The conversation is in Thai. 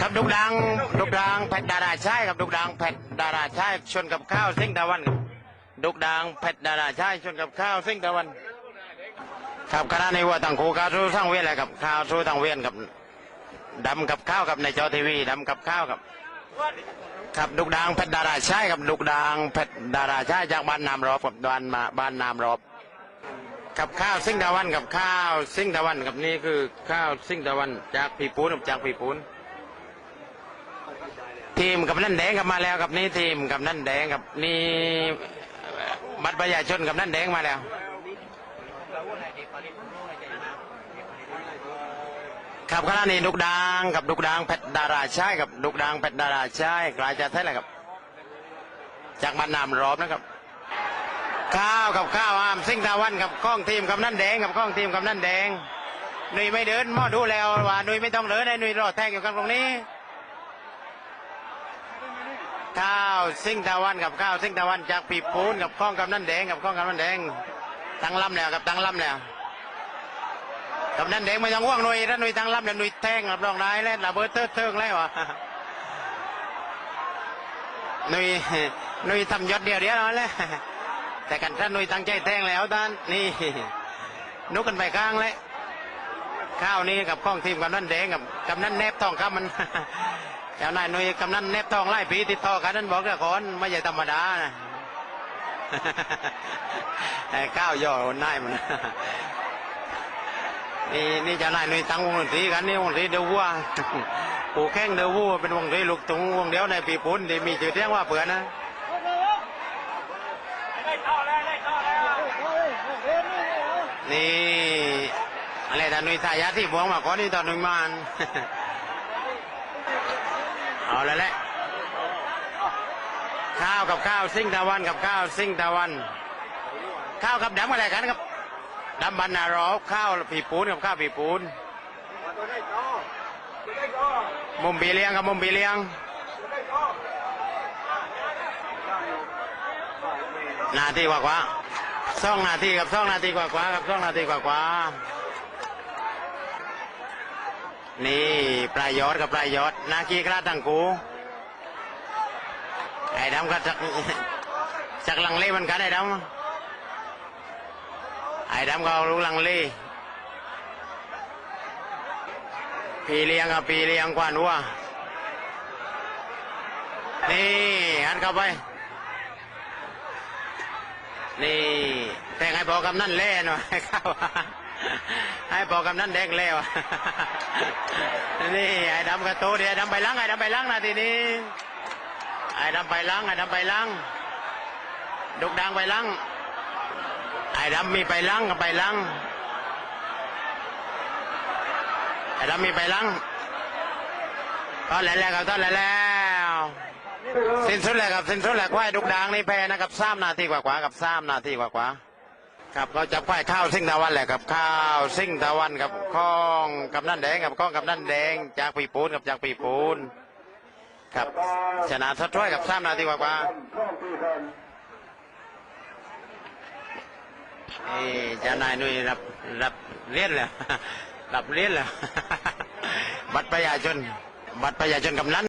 ครับดุกดังดุกดังแพทดาราชายครับดุกดังแพทดาราชายชนกับข้าวซิ่งตะวันครับดุกดังแพทดาราชายชนกับข้าวซิ่งตะวัน ครับคณะในวัวต่างคูข้าสู้สร้างเวียนอะไรครับข้าวสู้ต่างเวียนกับดำกับข้าวกับในจอทีวีดำกับข้าวครับ ครับดุกดังแพทดาราชายครับดุกดังแพทดาราชายจากบ้านนามรอบกับบ้านมาบ้านนามรอบ กับข้าวซิ่งตะวันกับข้าวซิ่งตะวันกับนี่คือข้าวซิ่งตะวันจากปีปูนกับจากปีปูนทีมกับนั่นแดงกับมาแล้วกับนี่ทีมกับนั่นแดงกับนี่บัตรประชาชนกับนั่นแดงมาแล้วครับขณะนี้ดุกดางกับดุกดางเพชรดาราชายกับดุกดางเพชรดาราชายกลายจะเท่าไหร่ครับ จากบ้านนามรอบนะครับ ข้าวกับข้าวอามซิ่งตาวันกับข้องทีมกับนั่นแดงกับข้องทีมกับนั่นแดงหนุ่ยไม่เดินหมอดูแล้วว่าหนุ่ยไม่ต้องเดินให้หนุ่ยรอแทงอยู่กันตรงนี้ข้าวซิ่งตะวันกับข้าวซิ่งตะวันจากปีปูนกับข้องกับนั่นแดงกับข้องกับนั่นแดงตั้งลำแล้วกับตั้งลำแล้วกับนั่นแดงไม่ต้องห่วงหน่ยถ้าหน่ยตั้งลำแล้วหน่ยแทงรับรองได้แล้วระเบิดเติร์ดเทิงแล้วอะหน่ยหน่ยทำยศเดียวเดียวนั่นแหละ แต่กันถ้าหน่วยตั้งใจแทงแล้วท่านนี่นุกกันไปข้างเลยข้าวนี้กับข้องทีมกับนั่นแดงกับกับนั่นแนบทองครับมันเจ้านายนุยกำนันเน็บทองไล่ปีติดต่อกันนั้นบอกเรื่องคนไม่ใช่ธรรมดานะไอ้ก้าวย่อคนนายมันนี่นี่เจ้านายนุยตั้งวงดนตรีกันนี่วงดนตรีเดือวัวปูแข้งเดือวัวเป็นวงดนตรีลูกตุงวงเดียวในปีปุ่นที่มีชื่อเสียงว่าเผื่อนะ นี่อะไรแต่หนุ่ยทายาที่บวงมาก่อนนี่ตอนหนุ่ยมานเอาแล้วแหละข้าวกับข้าวซิ่งตะวันกับข้าวซิ่งตะวัน ข้าวกับดำอะไรกันครับดำบันนารอบข้าวผีปูนกับข้าวผีปูนมุมบีเลียงกับมุมบีเลียงนาทีว่ากว่า สองนาทีกับสองนาทีกว่ากว่ากับสองนาทีกว่ากว่านี่ปลายยอดกับปลายยอดนาคีกระตังกูไอ้ดำก็จักจักลังเลเหมันกันไอ้ดำไอ้ดำก็เอาลูกลังเลพี่เลี้ยงกับพีเลี้ยงกว่านัวนี่หันเข้าไป นี่แต่งให้พอกำนั่นเล่หน่อยให้เข้าให้พอกำนั่นแดงเล่วนี่ไอ้ดำกระโตเดียวไอ้ดำไปล้างไอ้ดำไปล้างนะทีนี้ไอ้ดำไปล้างไอ้ดำไปล้างดุกดังไปล้างไอ้ดำมีไปล้างกับไปล้างไอ้ดำมีไปล้างตอนแล้วครับตอนแล้ว สิ้นสุดแล้วครับสิ้นสุดแล้วควายดุกดังนี่แพนะครับสามนาทีกว่าๆกับสามนาทีกว่าๆครับเราจะควายข้าวซิ่งตะวันแหละครับข้าวซิ่งตะวันกับข้องกับนั่นแดงกับข้องกับนั่นแดง จากปีปูนกับจากปีปูนครับชนะทดถ้วยกับสามนาทีกว่าๆเอ้เจ้านายนุ้ยรับรับเลี้ยนแล้วรับเลี้ยนแล้วบัตรประชาชนบัตรประชาชนกำนัน